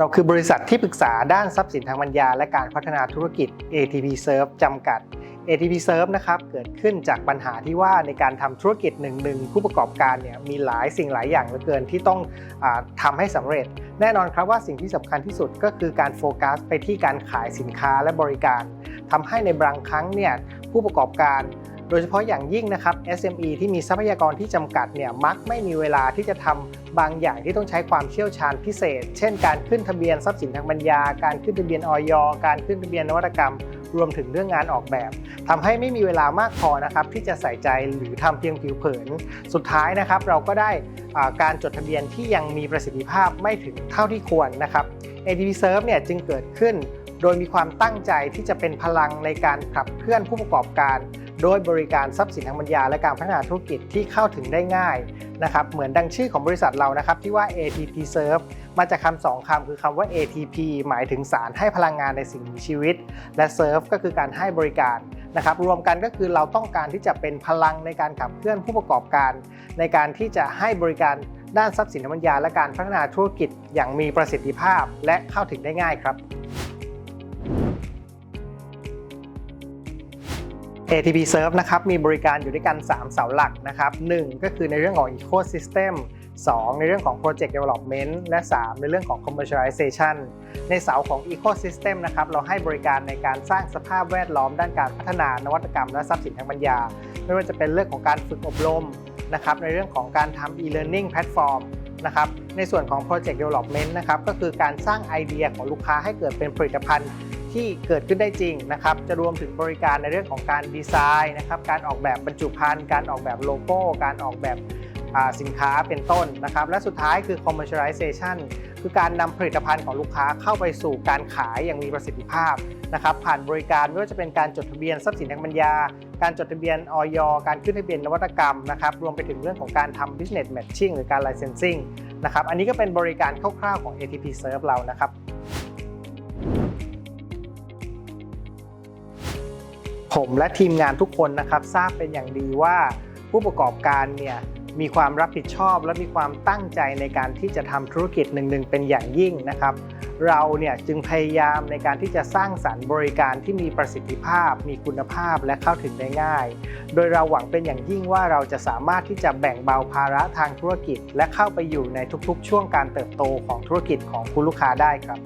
เราคือบริษัทที่ปรึกษาด้านทรัพย์สินทางปัญญา และการพัฒนาธุรกิจ ATP Serve จำกัด ATP Serve นะครับเกิดขึ้นจากปัญหาที่ว่าในการทำธุรกิจหนึ่งๆผู้ประกอบการเนี่ยมีหลายสิ่งหลายอย่างเหลือเกินที่ต้องอทำให้สำเร็จ แน่นอนครับว่าสิ่งที่สำคัญที่สุดก็คือการโฟกัสไปที่การขายสินค้าและบริการทำให้ในบางครั้งเนี่ยผู้ประกอบการ โดยเฉพาะอย่างยิ่งนะครับ SME ที่มีทรัพยากรที่จำกัดเนี่ยมักไม่มีเวลาที่จะทำบางอย่างที่ต้องใช้ความเชี่ยวชาญพิเศษ เช่น การขึ้นทะเบียนทรัพย์สินทางปัญญา การขึ้นทะเบียนออยการขึ้นทะเบียนนวัตกรรม รวมถึงเรื่องงานออกแบบทำให้ไม่มีเวลามากพอนะครับที่จะใส่ใจหรือทำเพียงผิวเผิน สุดท้ายนะครับ เราก็ได้การจดทะเบียนที่ยังมีประสิทธิภาพไม่ถึงเท่าที่ควรนะครับ ATP Serve เนี่ยจึงเกิดขึ้น โดยมีความตั้งใจที่จะเป็นพลังในการขับเคลื่อนผู้ประกอบการ โดยบริการทรัพย์สินทางปัญญาและการพัฒนาธุรกิจที่เข้าถึงได้ง่ายนะครับเหมือนดังชื่อของบริษัทเรานะครับที่ว่า ATP Serve มาจากคำสองคำคือคำว่า ATP หมายถึงสารให้พลังงานในสิ่งมีชีวิต และ Serve ก็คือการให้บริการนะครับรวมกันก็คือเราต้องการที่จะเป็นพลังในการขับเคลื่อนผู้ประกอบการ ในการที่จะให้บริการด้านทรัพย์สินทางปัญญาและการพัฒนาธุรกิจอย่างมีประสิทธิภาพและเข้าถึงได้ง่ายครับ ATP Serve นะครับมีบริการอยู่ด้วยกัน 3 เสาหลักนะครับ 1 ก็คือในเรื่องของ Ecosystem 2 ในเรื่องของ Project Development และ 3 ในเรื่องของ Commercialization ในเสาของ Ecosystem นะครับเราให้บริการในการสร้างสภาพแวดล้อมด้านการพัฒนานวัตกรรมและทรัพย์สินทางปัญญา ไม่ว่าจะเป็นเรื่องของการฝึกอบรมนะครับในเรื่องของการทำ e-learning platform นะครับในส่วนของ Project Development นะครับก็คือการสร้างไอเดียของลูกค้าให้เกิดเป็นผลิตภัณฑ์ ที่เกิดขึ้นได้จริงนะครับ จะรวมถึงบริการในเรื่องของการดีไซน์นะครับ การออกแบบบรรจุภัณฑ์ การออกแบบโลโก้ การออกแบบสินค้าเป็นต้นนะครับ และสุดท้ายคือ commercialization คือการนำผลิตภัณฑ์ของลูกค้าเข้าไปสู่การขายอย่างมีประสิทธิภาพนะครับ ผ่านบริการไม่ว่าจะเป็นการจดทะเบียนทรัพย์สินทางปัญญา การจดทะเบียนออยการขึ้นทะเบียนนวัตกรรมนะครับ รวมไปถึงเรื่องของการทำ business matching หรือการ licensing นะครับ อันนี้ก็เป็นบริการคร่าวๆของ ATP Serve เรานะครับ ผมและทีมงานทุกคนนะครับทราบเป็นอย่างดีว่าผู้ประกอบการเนี่ยมีความรับผิดชอบและมีความตั้งใจในการที่จะทำธุรกิจหนึ่งๆเป็นอย่างยิ่งนะครับ เราเนี่ยจึงพยายามในการที่จะสร้างสรรค์บริการที่มีประสิทธิภาพ มีคุณภาพและเข้าถึงได้ง่าย โดยเราหวังเป็นอย่างยิ่งว่าเราจะสามารถที่จะแบ่งเบาภาระทางธุรกิจ และเข้าไปอยู่ในทุกๆ ช่วงการเติบโตของธุรกิจของคุณลูกค้าได้ครับ